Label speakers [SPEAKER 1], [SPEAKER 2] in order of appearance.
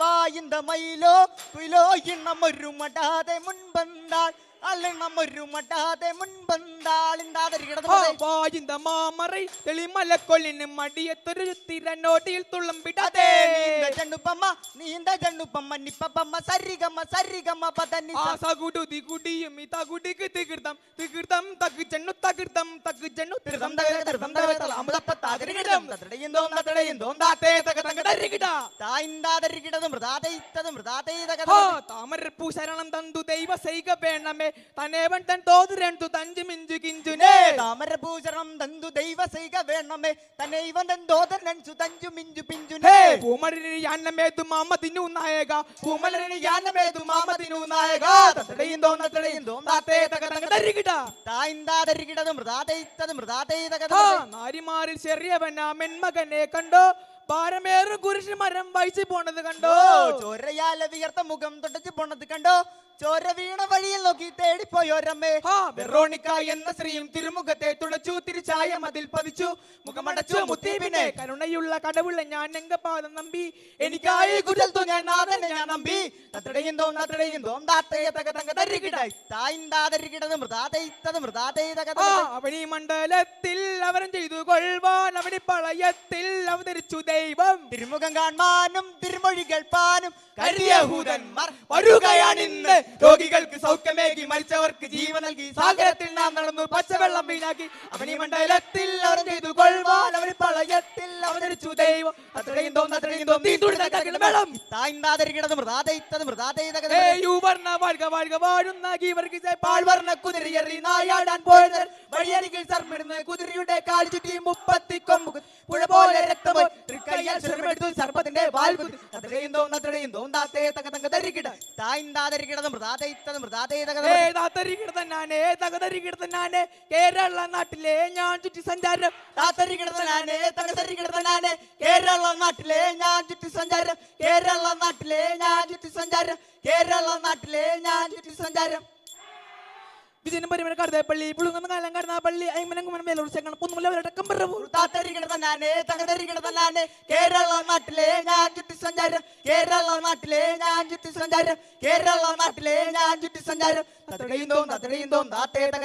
[SPEAKER 1] വായിന്ത മയിലോ കുയിലോ ഇണ്ണം ഒരു മടാതെ മുൻപന്താൾ.
[SPEAKER 2] വായിന്ത മാമറൈ തെളിമലക്കൊല്ലിന് മടിയത്തൊരു തിരനോട്ടിയിൽ തുള്ളം വിടാതെ
[SPEAKER 1] നീന്ത ജണ്ണുപ്പമ്മ നീന്ത ജണ്ണുപ്പമ്മ നിപ്പമ്മ സരിഗമ്മ സരിഗമ്മ പതന്നി
[SPEAKER 2] ആ സകുടുതി കുടിയും ഈ തകുടിക്ക് തികൃതം തികൃതം തകു ചെണ്ണു തകൃതം തകു ചെണ്ണു
[SPEAKER 1] തിരുതം തകൃതം തിരുതം തകര തളാമ്പതപ്പത്താതിരികിടം തതടയുന്തോം തതടയുന്തോം
[SPEAKER 2] താത്തേ തക തക തരികിടാ.
[SPEAKER 1] തായിന്താതിരികിടത് മൃതാതെ ഇത്തത് മൃതാതെ
[SPEAKER 2] താമരപ്പൂ ശരണം തന്തു ദൈവ സൈക വേണമേ. തനേവൻ തൻ തോതുരണ്ടു തഞ്ചു മിഞ്ചു കിഞ്ചുനേ
[SPEAKER 1] തന്തു ദൈവ സൈക വേണമേ. തന്നെ ഇവൻ തന്തോതനൻസു തഞ്ചു മിഞ്ചു പിഞ്ചുനേ
[SPEAKER 2] പൂമരന് യാനമേതു മാമതിനു നായക. പൂമലരന് യാനമേതു മാമതിനു നായക. തത്തടയും തോന്നത്തടയും തോന്നാത്തേ തക തക തരികിടാ.
[SPEAKER 1] തായിന്താതിരികിടത്
[SPEAKER 2] ആ ചെറിയവനാ മെന്മകനെ കണ്ടോ? ഭാരമേറും കുരിശ് മരം വഹിച്ചു പോണത് കണ്ടോ?
[SPEAKER 1] ചോരയാല വിയർത്ത മുഖം തുടച്ചു പോണത് കണ്ടോ? ചോര വീണ വഴിയിൽ നോക്കി തേടിപ്പോയോരമ്മേ
[SPEAKER 2] വെറോണിക്ക എന്ന സ്ത്രീയും തിരുമുഖത്തെ തുളച്ചു തിരിച്ചായ മതിൽ പതിച്ചു. മുഖമടച്ചു മുത്തി പിന്നെ കരുണയുള്ള കടവുള്ള ഞാൻ എങ്കപാദം നമ്പി. എനിക്കായി കുറ്റത്തു ഞാൻ നാഥനെ ഞാൻ നമ്പി.
[SPEAKER 1] തത്തടയും തോം തത്തടയും തോം താത്തേ തക തങ്ക തരികിടായി തായും താതരികിടത് ഇത്തത് മൃതാതെ തക
[SPEAKER 2] അവനീ മണ്ഡലത്തിൽ അവരും ചെയ്തു കൊള്ളുവാൻ അവനി പളയത്തിൽ അവതരിച്ചു. ദൈവം
[SPEAKER 1] തിരുമുഖം കാണാനും തിരുമൊഴി കേൾപ്പാനും
[SPEAKER 2] കരിയഹൂദന്മാർ വരുകയാണിന്ന് രോഗികൾക്ക് സൗഖ്യമേകി മരിച്ചവർക്ക് ജീവൻ നൽകി. സാഗരത്തിൽ നാം നടന്നു പച്ചവെള്ളം വീണാക്കി. അവനീ മണ്ഡലത്തിൽ അവർ ചെയ്തു കൊള്ളുവാൻ. അവൻ പളയത്തിൽ അവതരിച്ചു ദൈവം അത്രയും തോന്നുന്നു അത്രയും തോന്നി. വെള്ളം.
[SPEAKER 1] തക
[SPEAKER 2] ഏ യുവർണ വാഴ്ക വാഴ്ക വാഴുന്ന ഗീവർക്ക് പാഴ്വർണ കുതിരയേറി നായാടാൻ പോയത് വഴിയരികിൽ സർമ്മിടുന്ന കുതിരയുടെ കാൽ ചുറ്റി മുപ്പത്തി കൊമ്പ്. കേരള നാട്ടിലെ ഞാൻ ചുറ്റി സഞ്ചാരം
[SPEAKER 1] കേരള നാട്ടിലെ ഞാൻ ചുറ്റി സഞ്ചാരം കേരള നാട്ടിലെ ഞാൻ ചുറ്റി സഞ്ചാരം കേരള നാട്ടിലെ ഞാൻ ചുറ്റി സഞ്ചാരം
[SPEAKER 2] വിജയനും പരിമല കടതപ്പള്ളി പുളുങ്ങുന്ന കാലം കടന്ന പള്ളി കുമനം മേലോട് പുന്നുമുല്ലവരടക്കം പറവൂ
[SPEAKER 1] താത്തരികിടതനാനെ തകതരികിടതനാനെ കേരള നാട്ടിലെ ഞാൻ ചുറ്റി സഞ്ചാരം. കേരള നാട്ടിലെ ഞാൻ ചുറ്റി സഞ്ചാരം. കേരള നാട്ടിലെ ഞാൻ ചുറ്റി സഞ്ചാരം. തത്തടയും തോം തത്തടയും തോം താത്തേ തക